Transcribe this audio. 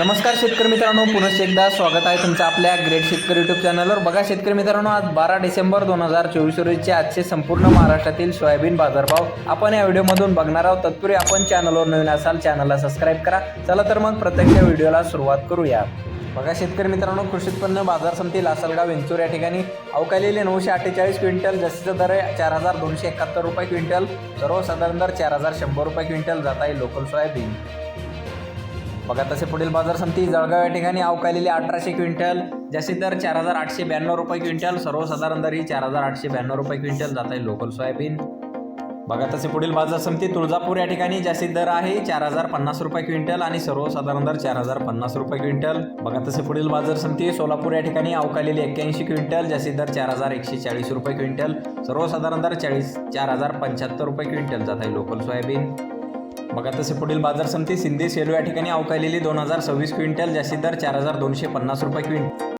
नमस्कार शेतकरी मित्रांनो पुनश्च एकदा स्वागत आहे तुमचं आपल्या ग्रेट शेतकरी युट्यूब चॅनलवर बघा शेतकरी मित्रांनो आज बारा डिसेंबर दोन हजार चोवीस रोजीचे आजचे संपूर्ण महाराष्ट्रातील सोयाबीन बाजारभाव आपण या व्हिडिओमधून बघणार आहोत. तत्पूर्वी आपण चॅनलवर नवीन असाल चॅनलला सबस्क्राईब करा. चला तर मग प्रत्यक्ष व्हिडिओला सुरुवात करूया. बघा शेतकरी मित्रांनो कृषी उत्पन्न बाजार समिती लासलगाव वेंचूर या ठिकाणी अवकालेले नऊशे अठ्ठेचाळीस क्विंटल जास्तीचा दर आहे चार हजार दोनशे एकाहत्तर रुपये क्विंटल सर्वसाधारण दर चार हजार शंभर रुपये क्विंटल जात आहे लोकल सोयाबीन. बघा तसे पुढील बाजार समिती जळगाव या ठिकाणी अवकालेली अठराशे क्विंटल जास्तीत दर चार हजार आठशे ब्याण्णव रुपये क्विंटल सर्वसाधारण दर ही चार हजार आठशे ब्याण्णव रुपये क्विंटल जात आहे लोकल सोयाबीन. बघा तसे पुढील बाजार समिती तुळजापूर या ठिकाणी जास्तीत दर आहे चार हजार पन्नास रुपये क्विंटल आणि सर्वसाधारण दर चार हजार पन्नास रुपये क्विंटल. बघा तसे पुढील बाजार समिती सोलापूर या ठिकाणी अवकालेली एक्क्याऐंशी क्विंटल जास्तीत दर चार हजार एकशे चाळीस रुपये क्विंटल. सर्वसाधारण दर चाळीस चार हजार पंच्याहत्तर रुपये क्विंटल जात आहे लोकल सोयाबीन. बघा तसे पुढील बाजार समिती सिंधी सेलू या ठिकाणी अवकालेली दोन हजार सव्वीस क्विंटल जास्तीत दर चार हजार दोनशे पन्नास रुपये क्विंटल.